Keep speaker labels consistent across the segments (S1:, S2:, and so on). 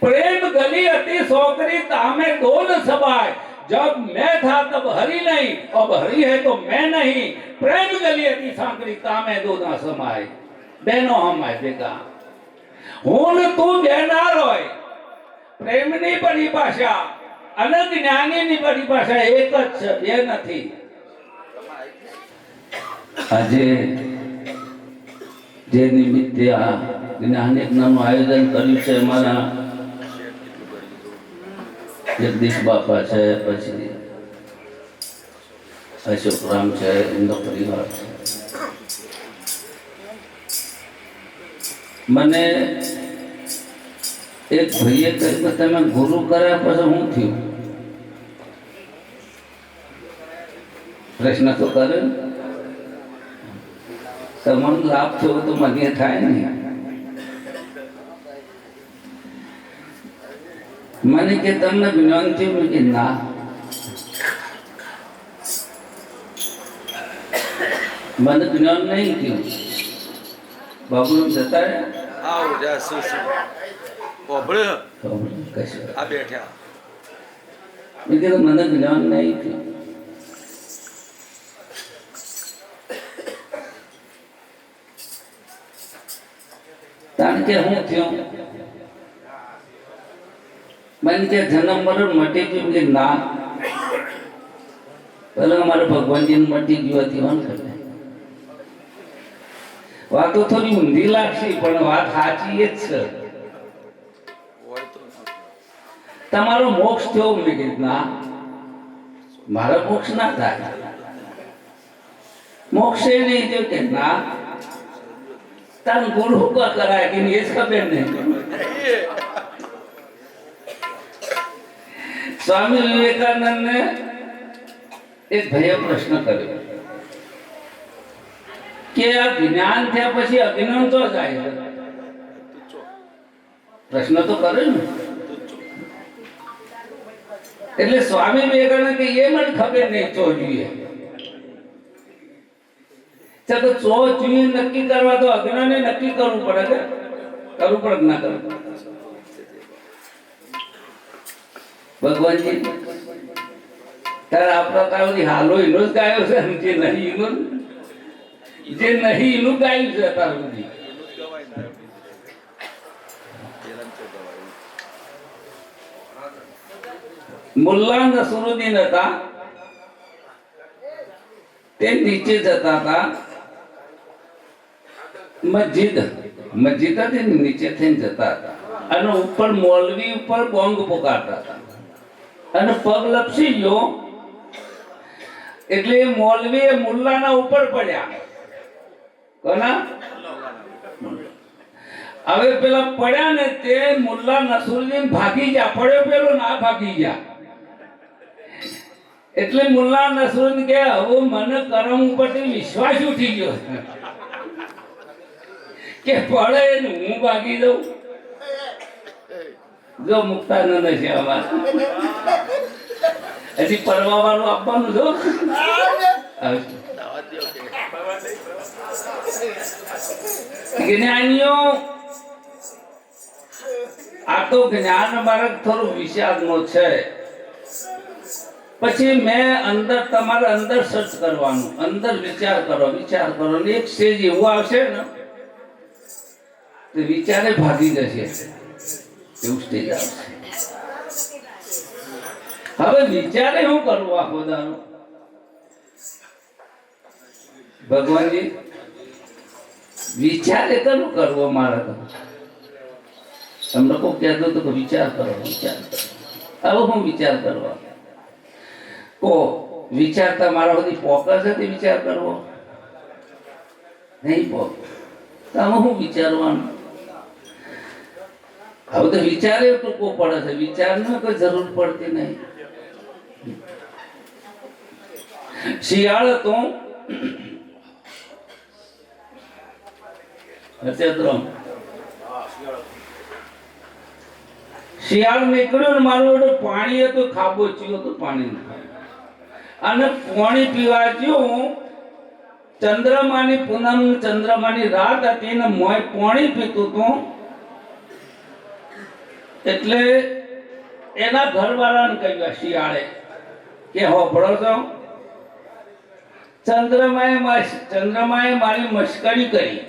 S1: प्रेम गली अति सोकरी तामे दो न समाय जब मैं था तब हरि नहीं अब हरि है तो मैं नहीं प्रेम गली अति सांकरी तामे दो न समाय બહેનો હમાય ભેગા હું ને તું બેનાર હોય પ્રેમની પરિભાષા અને જ્ઞાનીની પરિભાષા એક જ છે બે નથી આજે જે નિમિત્તે આ જ્ઞાન યજ્ઞનું આયોજન કર્યું છે અમારા જગદીશ બાપા છે, પછી અશોકરામ છે, એમનો પરિવાર છે. મને એક ભાઈએ કહ્યું કે તમે ગુરુ કર્યા પછી હું થયું? પ્રશ્ન તો કરે. તમને લાભ થયો તો મને થાય નહીં મને કે તમને જ્ઞાન થયું મેં કે ના મને જ્ઞાન નહીં થયું બાબુ જતા રહ્યા
S2: આવો જા શું શું ઓભળ્યો
S1: તો કશું
S2: આ બેઠા
S1: મેં કીધું મને જ્ઞાન નહીં થયું કારણ કે હું થયું મને કે જન્મ મરણ મટી ગયું કે ના. પેલા અમારે ભગવાનજી મટી ગયું હતી કરે. વાતો થોડી ઊંધી લાગશે પણ વાત સાચી જ છે. તમારો મોક્ષ થયો મેં કીધું ના. મારો મોક્ષ ના થાય. મોક્ષ એ નહીં થયો કે ના. તાર ગુરુ કરાય કે એ ખબર નહીં. સ્વામી વિવેકાનંદ ને એક ભાઈએ પ્રશ્ન કર્યો કે આ જ્ઞાન થયા પછી અજ્ઞાન તો જાય પ્રશ્ન તો કરે ને. એટલે સ્વામી વિવેકાનંદ કે એ મને ખબર નહીં ચો જોઈએ તો ચો જોઈએ નક્કી કરવા તો અજ્ઞાને નક્કી કરવું પડે કે? કરવું પડે ના કરવું? ભગવાનજી, તારે આપણા તારોની હાલો એનો જ ગાયો છે જે નહીં એનો જે નહીં એનું ગાયું છે
S2: તો ગવાય
S1: મુલ્લા નસરુદ્દીન હતા. તે નીચે જતા હતા. મસ્જિદ મસ્જિદ હતી નીચે થઈને જતા હતા. અને ઉપર મોલવી ઉપર બોંગ પોકારતા હતા. અને પગ લપસી ગયો. એટલે મોલવી એ મુલ્લાના ઉપર પડ્યા. કોના? હવે પેલા પડ્યા ને તે મુલ્લા નસરુદ્દીન ભાગી ગયા. પડ્યો પેલો ના ભાગી ગયા. એટલે મુલ્લા નસરુદ્દીન કે, હવે મને કરમ ઉપરથી વિશ્વાસ ઉઠી ગયો. કે, પડે હું ભાગી દઉં જો મુક્તાનંદ છે આમાં હજી પરવા આપવાનું જો. જ્ઞાનીઓ, આ તો જ્ઞાન માર્ગ થોડું વિષાદનો છે. પછી મેં અંદર તમારે અંદર સર્ચ કરવાનું, અંદર વિચાર કરો વિચાર કરો. ને એક સ્ટેજ એવું આવશે ને, તો વિચારે ભાગી જશે. હવે વિચારે શું કરવું આ ખોદાનું ભગવાનજી, વિચારે કરું કરવો મારે તમને કોઈ કહેતો તો વિચાર કરો વિચાર કરો. હવે હું વિચાર કરવા. કો, વિચાર તમારા બધી પોકર હતી વિચાર કરવો? નહીં પોક તો હું વિચારવાનું? હવે તો વિચારે ટૂંકો પડે છે. વિચારની કોઈ જરૂર પડતી નહીં. શિયાળ તો શિયાળ નીકળ્યો ને મારું પાણી હતું ખાબોચ્યું હતું પાણી અને પાણી પીવા ગયું ચંદ્રમાની પૂનમ ચંદ્રમાની રાત હતી ને મોય પાણી પીતું હતું. એટલે એના ઘરવાળાને કહ્યું શિયાળે કે હોભળો તો ચંદ્રમાએ ચંદ્રમાએ મારી મશ્કરી કરી.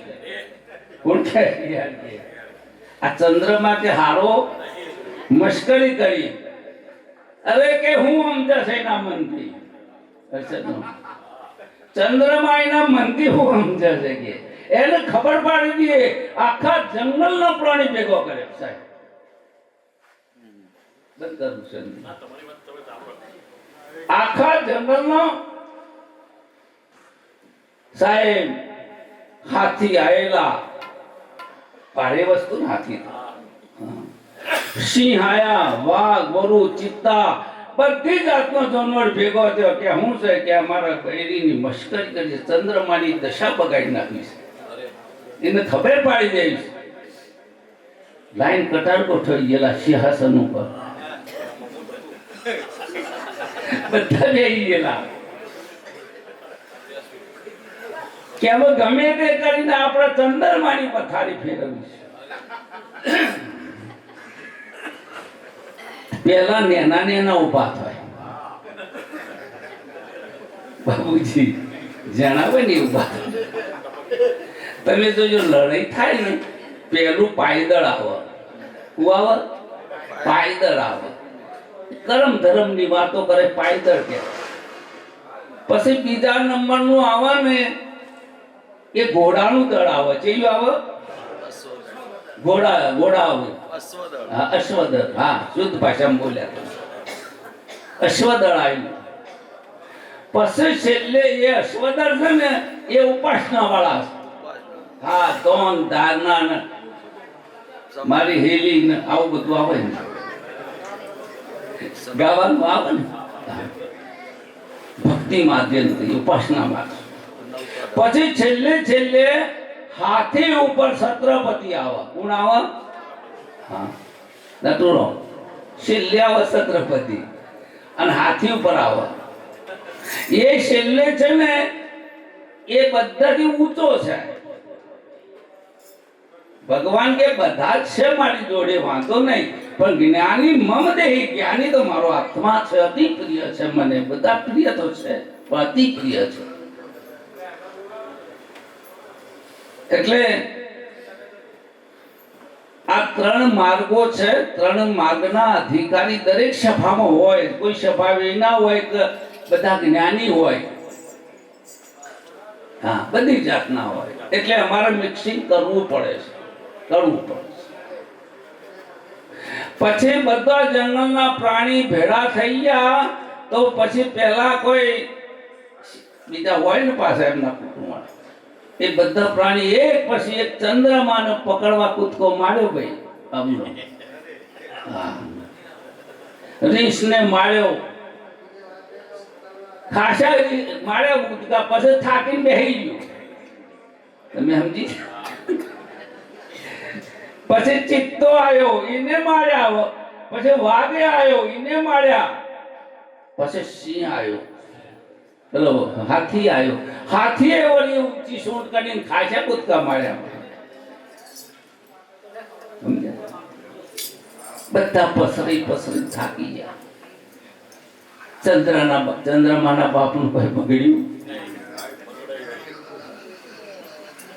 S1: કોણ કે આ ચંદ્રમા કે હારો મશ્કરી કરી. અરે કે હું છે એના મનથી ચંદ્રમા એના મનથી હું સમજા છે કે? એને ખબર પાડી દઈએ આખા જંગલનો પ્રાણી ભેગો કરે સાહેબ. બંધ કરું છે આખા જંગલનો સાહેબ, હાથી આયેલા. ભારે વસ્તુ હાથી સિંહ આયા વાઘ ગોરુ ચિત્તા, બધી જાતનો જાનવર ભેગો થયો કે હું છે કે અમારા બૈરીની મશ્કરી કરી ચંદ્રમાની દશા બગાડી નાખી છે. એને ખબર પાડી દઈશ. લાઈન કટાર ગોઠવી ગયેલા સિંહાસન ઉપર. બધા જઈ ગયેલા કે હવે ગમે તે કરીને આપણે ચંદ્રમાની પથારી ફેરવી પેલા નેના નેના ઊભા થાય. બાબુજી, જણાવે ને ઊભા તમે જોજો, લડાઈ થાય ને પેલું પાયદળ આવે. હું આવે પાયદળ આવે. કરમ ધર્મની વાતો કરે, પાયદળ કે પછી બીજા નંબરનું આવે ને, એ ઘોડાનું દળ આવે. ચેયું આવે? ઘોડા ઘોડા આવે.
S2: અશ્વદળ.
S1: હા, શુદ્ધ ભાષામાં બોલ્યા અશ્વદળ આવ્યું. પછી છેલ્લે એ અશ્વદળ છે ને, એ ઉપાસના વાળા છે. હા દોન ધારના ને, મારી હેલી ને આવું બધું આવે ને ગાવાનું આવે ને? ભક્તિ માધ્યમથી ઉપાસના માર્ગ પછી છેલ્લે છેલ્લે હાથી ઉપર છત્રપતિ આવે. કોણ આવે? હા. નટુરો આવે છત્રપતિ. અને હાથી ઉપર આવે. એ છેલ્લે છે ને, એ બધાથી ઊંચો છે. ભગવાન કે બધા છે મારી જોડે, વાંધો નહીં. પણ જ્ઞાની મમ દેહી, જ્ઞાની તો મારો આત્મા છે અતિ પ્રિય છે મને. બધા પ્રિય તો છે, પણ અતિ પ્રિય છે. એટલે આ ત્રણ માર્ગો છે, ત્રણ માર્ગના અધિકારી દરેક સભામાં હોય. કોઈ સભા વિના હોય કે બધા જ્ઞાની હોય. હા, બધી જાતના હોય. એટલે અમારે મિક્સિંગ કરવું પડે છે. પછી બધા જંગલના પ્રાણી ભેળા થઈ ગયા, તો પછી પહેલા કોઈ બીજા હોય ને પાછા એમના કુટુંબમાં એ બધા પ્રાણી એક પછી એક ચંદ્રમાને પકડવા કૂદકો માર્યો ભાઈ, અમનો. હા. રીંછને માર્યો. ખાસા માર્યો કૂદકા પછી થાકીને બેસી ગયો. તમે સમજી પછી ચિત્તો આવ્યો એને માર્યા પછી વાઘે આવ્યો એને માર્યા. પછી સિંહ આવ્યો. પેલો હાથી આવ્યો. હાથીએ વળી ઊંચી સૂંઢ કરીને ખાસા કૂદકા માર્યા. બધા પસરી પસરી થાકી ગયા. ચંદ્રના ચંદ્રમાના બાપનું કોઈ બગડ્યું?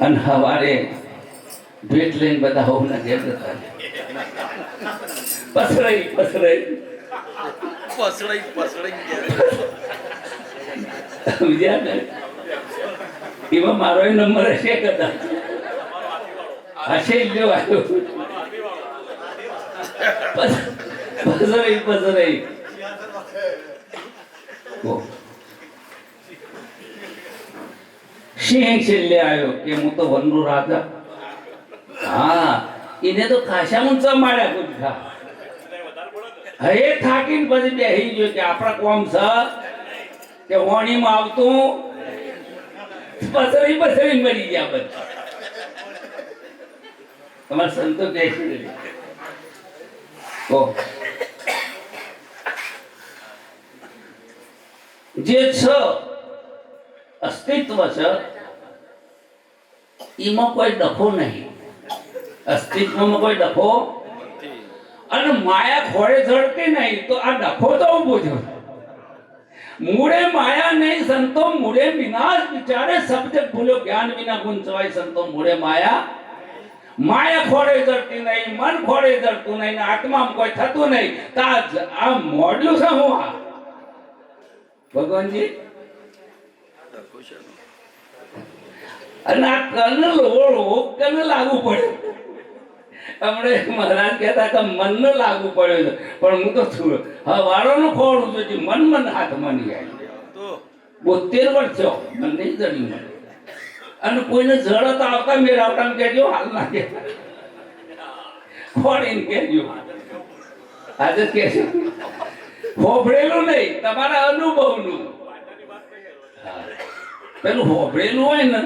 S1: અને હવારે ભેટ લઈને બધા હોવના ઘેર જતા. પસરાઈ પસરાઈ. પસરાઈ
S2: પસડાઈ ગયા.
S1: સમજ્યા ને? એમાં મારો નંબર હશે કદાચ હશે જ પસ- પસરાઈ પસરાઈ. સિંહ છેલ્લે આવ્યો કે હું તો વનનો રાજા. હા, એને તો ખાસા ઊંચા માર્યા કુદકા હવે થાકીને પછી બેસી ગયો કે આપણા કોમ છે? કે વાણીમાં આવતું? પસરી પસરી મરી ગયા બધા. તમારા સંતો કહે છે જે છ અસ્તિત્વ છે, એમાં કોઈ ડખો નહીં. અસ્તિત્વમાં કોઈ ડખો અને માયા ખોળે જડતી નહીં, તો આ ડખો તો ઊભો થયો મૂળે માયા નહીં, સંતો મૂળે વિનાશ વિચારે શબ્દ ભૂલ્યો જ્ઞાન વિના ગુણ સવાય સંતો મૂળે માયા. માયા ખોળે જડતી નહીં, મન ખોળે જડતું નહીં આત્મા કોઈ થતું નહીં. તા આ મોડ્યું છે હું આ. ભગવાનજી? અને આ કન લોળો, કન લાગુ પડે. હમણે મહારાજ કહેતા કે મનને લાગુ પડ્યો છે. પણ હું તો છું. હવારોનું ખોડું છું જે મન મન હાથમાં નહીં આવી બોતેર વર્ષ થયો. મને નહીં જડ્યું મને. અને કોઈને જડત આવતા મેર આવતા કહેજો હાલ ના કે ખોડીને કહેજો. આજે કે છે હોભળેલું નહીં તમારા અનુભવનું. પેલું હોભળેલું હોય ને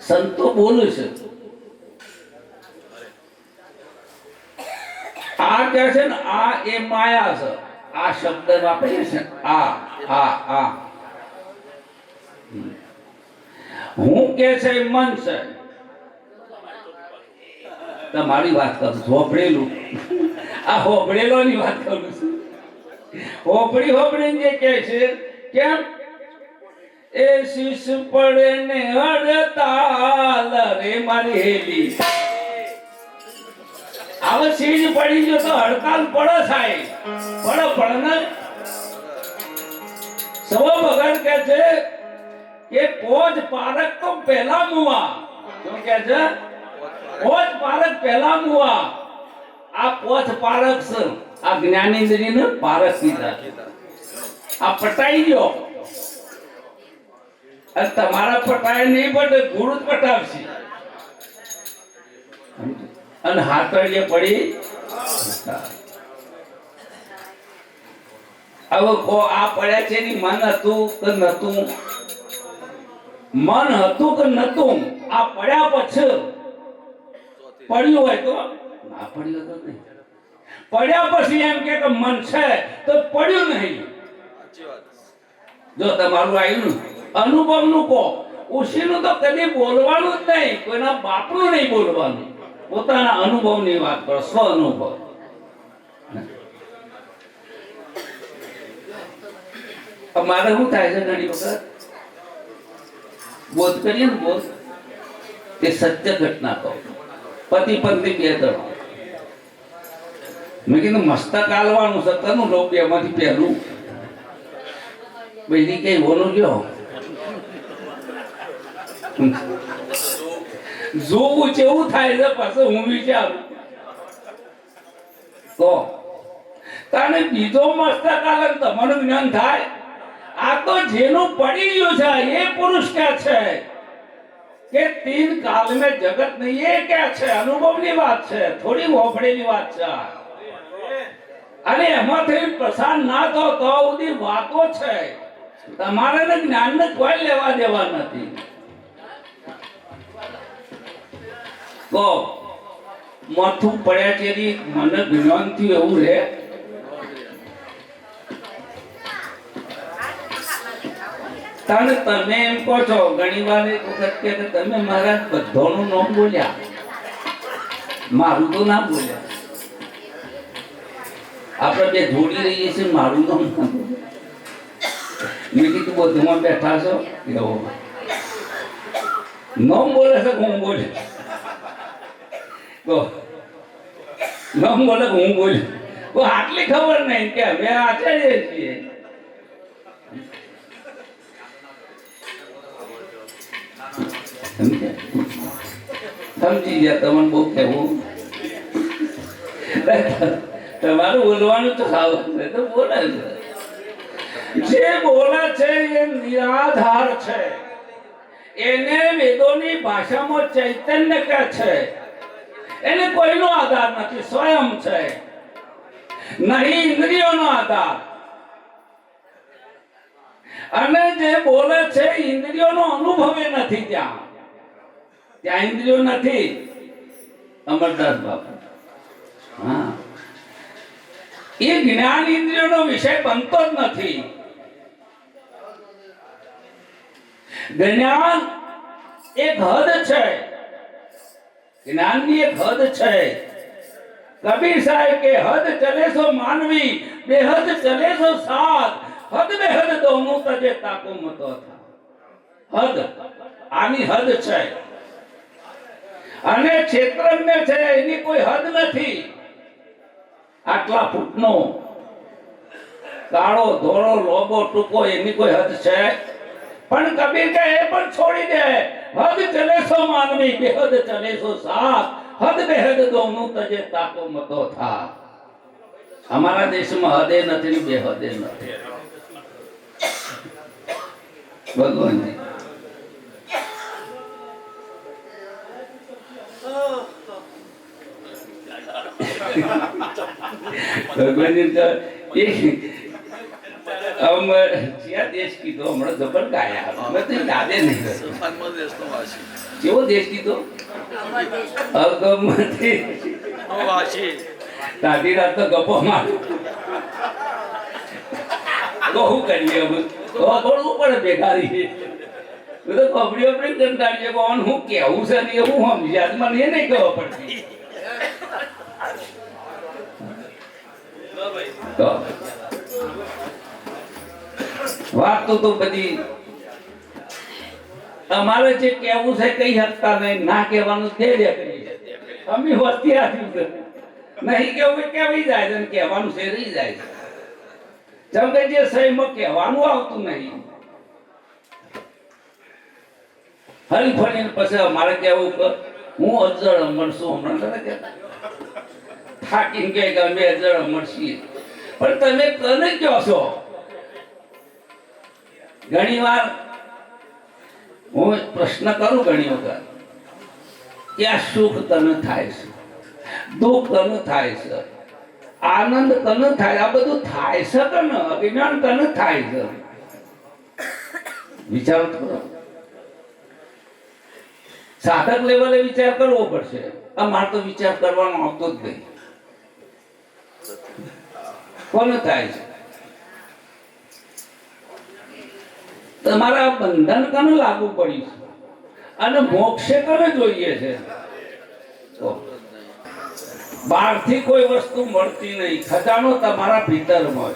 S1: સંતો બોલું છે. આ કે છે ને, આ એ માયા છે. આ શબ્દ વાપરીએ છે આ આ આ. હું કે છે મન છે. તમારી વાત કરું હોભળેલું. આ હોભળેલોની વાત કરું છું. હોભળી હોપડી જે કે છે, કેમ? એ શીશ પડે ને હડતાલ રે મારી હેલી. હવે સીજ પડી ગયો તો હડકાલ પડો થાય પડો, પડે સવો ભગવાન કહે છે કે પોજ પારક તો પહેલા મુવા. શું કહે છે? પોજ પારક પહેલા મુવા. આ પોચ પારક છે. આ જ્ઞાનેન્દ્રિયને પારક કીધા. આ પટાઈ ગયો. તમારા પટાય નહીં પણ ગુરુ પટાવશે. અને હાથળીએ પડી હવે કો આ પડ્યા છે ની મન હતું કે નતું? મન હતું કે નતું? આ પડ્યા પછી પડ્યું હોય તો ના પડ્યું તો નહીં. પડ્યા પછી એમ કે મન છે તો પડ્યું નહીં. જો તમારું આવ્યું અનુભવનું કહો. ઉશીનું તો કદી બોલવાનું જ નહીં કોઈના બાપનું નહીં બોલવાનું. પોતાના અનુભવની વાત કરો, સ્વ અનુભવ. મારે શું થાય છે ઘણી વખત? બોધ કરીએ ને બોધ તે સત્ય ઘટના કહો. પતિ પત્ની બે જણ. મેં કીધું મસ્તક આલવાનું સત્તાનું તનું લો બેમાંથી પહેલું? બીજી કઈ બોલું જો જોવું કેવું થાય છે, પછી હું વિચારું. તો તાને બીજો મસ્તક આલે તમારું જ્ઞાન થાય? આ તો જેનું પડી ગયું છે, એ પુરુષ કે છે? કે તીન કાલ મે જગત નહીં, એ કે છે, અનુભવની વાત છે, થોડી હોફળેલી વાત છે. અને એમાંથી પ્રસાર ના થો તો સુધી વાતો છે. તમારે ને જ્ઞાન ને કોઈ લેવા દેવા નથી. તો માથું પડ્યા છે મને જ્ઞાન એવું રે. તાને તમે એમ કહો છો, ઘણી વાર એક વખત કે કે તમે મારા બધાનું નામ બોલ્યા. મારું તો ના બોલ્યા. આપણે બે જોડી રહીએ છીએ, મારું નામ મેં કીધું, બધુંમાં બેઠા છો? એવો. નામ બોલે છે કે હું બોલે. તો નામ બોલે હું બોલી. તો આટલી ખબર નહીં કે અમે આચાર્ય છીએ. સમજી ગયા તમને બહુ કહેવું. તમારું બોલવાનું તો ખાવ. તો બોલે છે. જે બોલે છે એ નિરાધાર છે. એને વેદોની ભાષામાં ચૈતન્ય કહે છે. એને કોઈનો આધાર નથી, સ્વયં છે. નહીં ઇન્દ્રિયોનો આધાર. અને જે બોલે છે ઇન્દ્રિયોનો અનુભવે નથી ત્યાં. ત્યાં ઇન્દ્રિયો નથી. અમરદાસ બાપુ. હા. એ જ્ઞાન ઇન્દ્રિયોનો વિષય બનતો જ નથી. જ્ઞાન એક હદ છે. જ્ઞાનની એક હદ છે. કબીર સાહેબ કે, હદ ચલે સો માનવી, બેહદ ચલે સો સાથ. હદ બેહદ હું તજે તાકો મતો હદ, આની હદ છે. અને ક્ષેત્રજ્ઞ છે, એની કોઈ હદ નથી. આટલા ફૂટનો, કાળો, ધોળો, લોબો, ટૂંકો એની કોઈ હદ છે? પણ કબીર કે એ પણ છોડી દે. હદ ચલે સો માનવી બેહદ ચલે સો સાથ. હદ બેહદ દોનું તજે તાકો મતો થા અમારા દેશમાં હદે નથી ને બેહદે નથી. ભગવાનજી ભગવાનજી
S2: અમર
S1: ક્યાં દેશ તો
S2: યાદે નહીં
S1: દાદી રાત તો ગપો માર. બહુ કરીએ હું કેવું છે ને એવું સમજી યાદ મને એ વાત તો બધી તમારે જે કહેવું છે કઈ શકતા નહીં. ના કહેવાનું તે જ અમે વસ્તી આપ્યું નહીં કેવું કેવી જાય છે કહેવાનું છે, રહી જાય છે. જેમ કે જે સહીમાં કહેવાનું આવતું નહીં. ફરી ફરીને પછી અમારે કેવું કે હું અજળ અમર છું હમણાં નથી કહેતા. થાકીને કહે કે અમે અજળ અમર પણ તમે તને કહો છો ઘણી વાર હું પ્રશ્ન કરું ઘણી વખત કે આ સુખ તને થાય છે? દુઃખ તને થાય છે? આનંદ તને થાય? આ બધું થાય છે તને અભિમાન તને થાય છે? વિચાર કરો સાધક લેવલે વિચાર કરવો પડશે. અમારે તો વિચાર કરવાનો આવતો જ નહીં. કોને થાય છે? તમારા બંધન કને લાગુ પડ્યું છે અને મોક્ષે કને જોઈએ છે તો બહારથી કોઈ વસ્તુ મળતી નહીં ખજાનો તમારા ભીતરમાં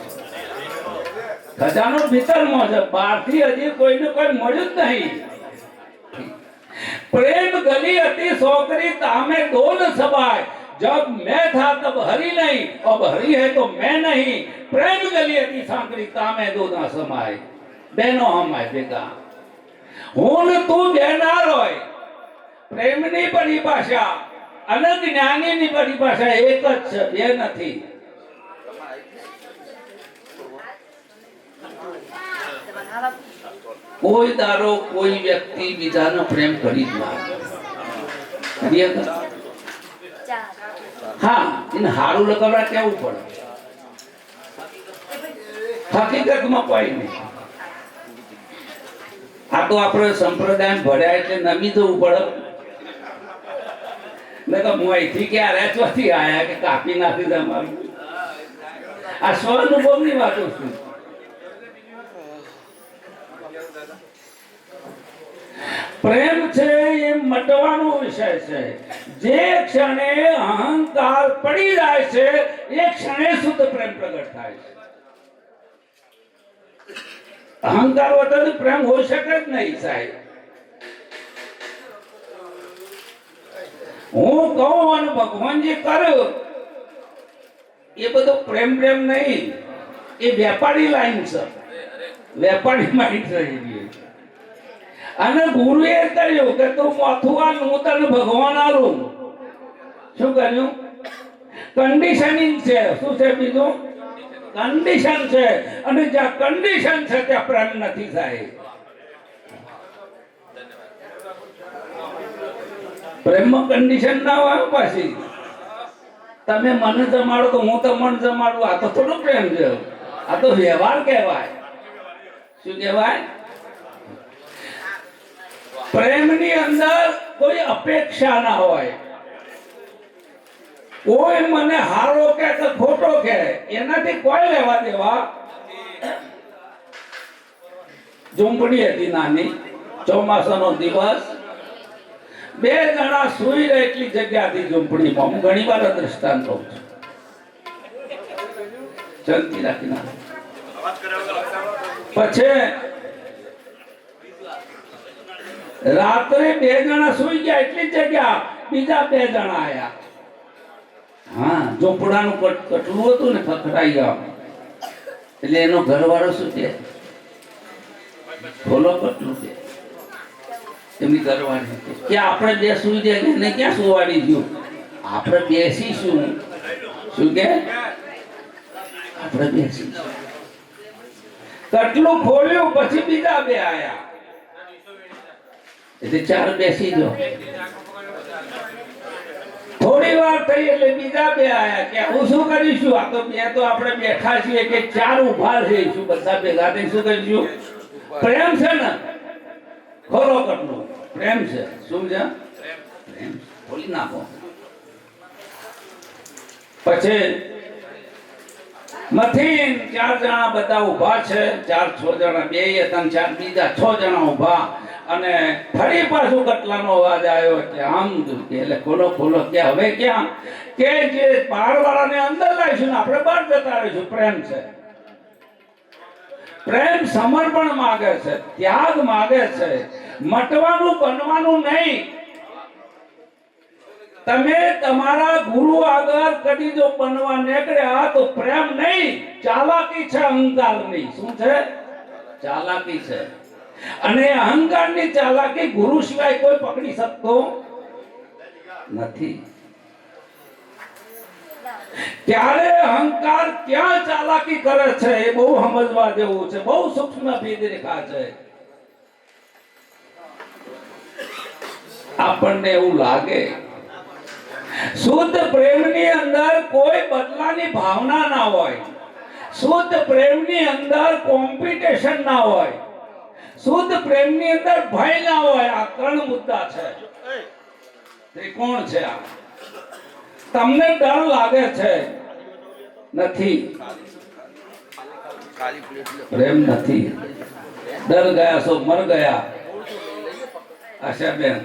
S1: છે ખજાનો ભીતરમાં છે બહારથી હજી કોઈને કોઈ મળ્યું જ નહીં प्रेम गली अति सोकरी तामे दो न सबाय जब मैं था तब हरि नहीं अब हरि है तो मैं नहीं प्रेम गली अति सांकरी तामे दो ना समाय બેનો હમાય ભેગા. હું તું બેનાર હોય, પ્રેમની પરિભાષા અને જ્ઞાનીની પરિભાષા એક જ છે, બે નથી. કોઈ દારો કોઈ વ્યક્તિ બીજાનો પ્રેમ કરી જ હા, એને હારું લગાવડા કેવું પડે? હકીકતમાં કોઈ નહીં. આ તો આપણે સંપ્રદાય ભર્યા એટલે નમી જવું પડે. ને તો હું અહીંથી કે આ રેચવાથી આયા કે કાપી નાખી તમારું આ સ્વ અનુભવની વાતો છું. પ્રેમ છે એ મટવાનો વિષય છે. જે ક્ષણે અહંકાર પડી જાય છે, એ ક્ષણે શુદ્ધ પ્રેમ પ્રગટ થાય છે. અહંકાર વગર પ્રેમ હોઈ શકે જ નહીં સાહેબ. હું કહું અને ભગવાનજી કર્યો એ બધો પ્રેમ પ્રેમ નહીં. એ વેપારી લાઈન છે. વેપારી માઇન્ડ રહી ગઈ અને ગુરુએ કર્યું કે તું માથું હું તને ભગવાન આલું શું કર્યું? કન્ડિશનિંગ છે. શું છે બીજું? કન્ડિશન છે. અને જ્યાં કન્ડિશન છે, ત્યાં પ્રેમ નથી થાય. પ્રેમમાં કન્ડિશન ના હોય પાછી. તમે મને જમાડો તો હું તમને જમાડું. આ તો થોડું પ્રેમ છે. આ તો વ્યવહાર કહેવાય. શું કહેવાય? પ્રેમની અંદર કોઈ અપેક્ષા ના હોય. કોઈ મને હારો કે કે ખોટો કે એનાથી કોઈ લેવા દેવા. ઝૂંપડી હતી નાની, ચોમાસાનો દિવસ. બે જણા સુઈ રહે એટલી જગ્યાથી ઝૂંપડીમાં. હું ઘણી વાર દ્રષ્ટાંત કહું છું. જલ્દી રાખી ના પછી રાત્રે બે જણા સુઈ ગયા, એટલી જગ્યા. બીજા બે જણા આયા. હા ઝોપડાનું કટ- કટલું હતું ને ખખડાઈ ગયા એટલે એનો ઘરવાળો શું કે ખોલો કટલું કે એમની ઘરવાળી કે, આપણે બે સુઈ કે એને ક્યાં સુવાડી ગયું આપણે બેસીશું શું? કે આપણે બેસીશું કટલું ખોલ્યું પછી બીજા બે આયા. એટલે ચાર બેસી જાઓ. થોડી વાર થઈ એટલે બીજા બે આયા કે હું શું કરીશું? આ તો બે તો આપણે બેઠા છીએ કે ચાર ઊભા રહીશું, બધા ભેગા થઈ શું કરીશું? પ્રેમ છે ને? ખોરો કરનો પ્રેમ છે. શું પ્રેમ. બોલી નાખો. પછી, મથીન ચાર જણા બધા ઊભા છે. ચાર, છ જણા, બે ત્રણ, ચાર, બીજા છ જણા ઊભા. અને ફરી પાછું કટલાનો અવાજ આવ્યો એટલે આમ એટલે ખોલો ખોલો. કે હવે ક્યાં? કે જે પારવાળાને અંદર લાવીશું ને, આપણે બહાર જતા રહીશું પ્રેમ છે. પ્રેમ સમર્પણ માગે છે, ત્યાગ માગે છે. મટવાનું, બનવાનું નહીં. તમે તમારા ગુરુ આગળ કદી જો બનવા નીકળ્યા તો પ્રેમ નહીં. ચાલાકી છે અહંકારની. શું છે? ચાલાકી છે. અને અહંકારની ચાલાકી ગુરુ સિવાય કોઈ પકડી શકતો નથી. ત્યારે અહંકાર ક્યાં ચાલાકી કરે છે એ બહુ સમજવા જેવું છે. બહુ સૂક્ષ્મ ભેદરેખા છે. આપણને એવું લાગે, શુદ્ધ પ્રેમની અંદર કોઈ બદલાની ભાવના ના હોય, શુદ્ધ પ્રેમની અંદર કોમ્પિટિશન ના હોય શુદ્ધ પ્રેમની અંદર ભય ના હોય આ ત્રણ મુદ્દા છે. ત્રિકોણ છે આ. તમને ડર લાગે છે? નથી. પ્રેમ નથી. ડર ગયા સો મર ગયા. આશાબેન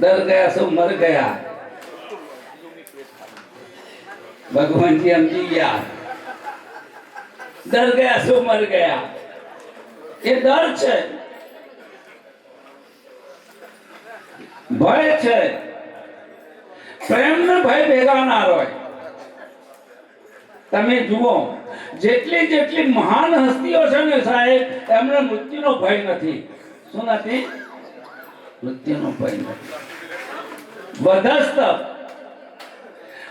S1: ડર ગયા સો મર ગયા. ભગવાનજી સમજી ગયા. ડર ગયા સો મર ગયા. એ ડર છે. ભય છે. પ્રેમ ને ભય ભેગા ના હોય તમે જુઓ, જેટલી જેટલી મહાન હસ્તીઓ છે ને સાહેબ, એમને મૃત્યુનો ભય નથી. શું નથી? મૃત્યુનો ભય નથી. વધસ્તંભ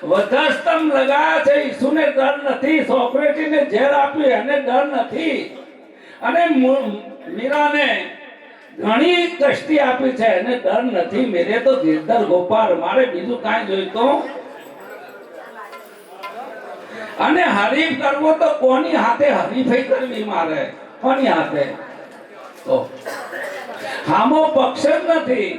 S1: વધસ્તમ લગાયા છે, ઈસુને ડર નથી, સોક્રેટીને ઝેર આપ્યું, એને ડર નથી. અને મીરાને ઘણી દ્રષ્ટિ આપી છે અને ડર નથી. મેરે તો ગિરધર ગોપાલ, મારે બીજું કાંઈ જોઈતું અને હરીફ કરવો તો કોની હાથે હરીફાઈ કરવી મારે? કોની હાથે? તો, હામો પક્ષ જ નથી.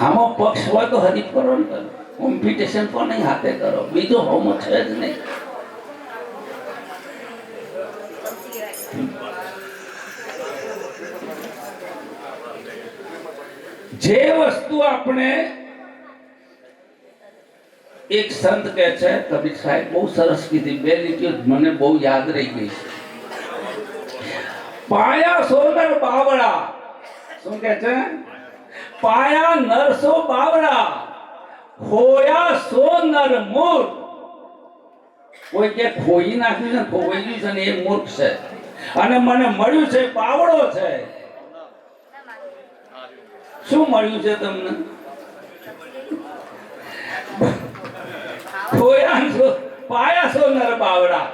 S1: હામો પક્ષ હોય તો હરીફ કરો ને કોમ્પિટિશન કોની હાથે કરો. બીજો હોમો છે જ નહીં. જે વસ્તુ આપણે એક સંત કહે છે, કબીર સાહેબ, બહુ સરસ કીધી. બે લીટીઓ મને બહુ યાદ રહી ગઈ છે. પાયા સોનર બાવળા. શું કે છે? પાયા નરસો બાવળા. ખોયા સોનર મૂર્ખ કોઈ કે ખોઈ નાખ્યું છે ખોવાઈ ગયું છે ને એ મૂર્ખ છે અને મને મળ્યું છે પાવડો છે શું મળ્યું છે તમને ખોયા સો- પાયા સો નર બાવડા